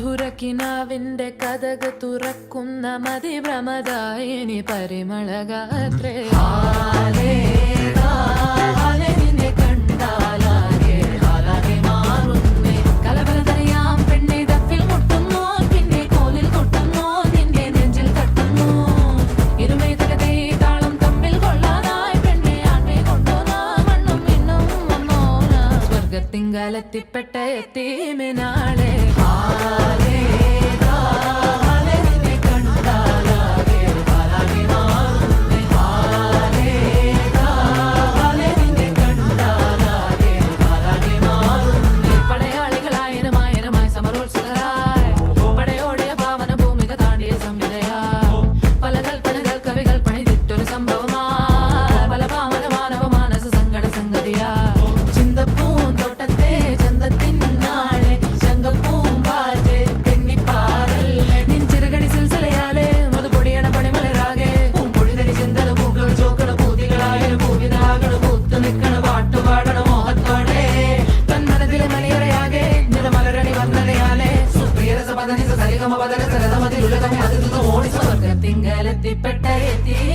ഹുരക്കിനാവിന്റെ കഥക തുറക്കുന്ന മതിഭ്രമദായിനി പരിമളകാത്രേ തിങ്കാലത്തിപ്പെട്ട എത്തീമിനാ തികമ പതന സരതമതിലുള്ള അതിർന്ന എത്തി.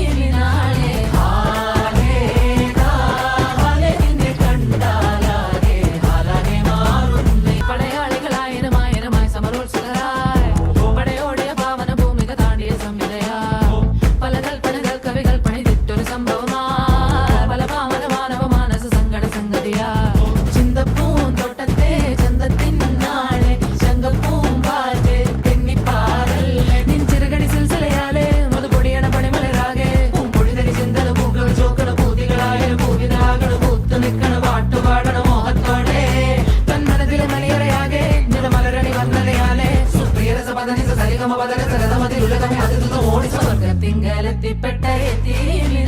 സമപതക സരതമതിലുലകമേ അതിർത്തും ഓടിച്ചു സ്വർഗത്തിങ്കലെത്തിപ്പെട്ട എത്തിയില്ല?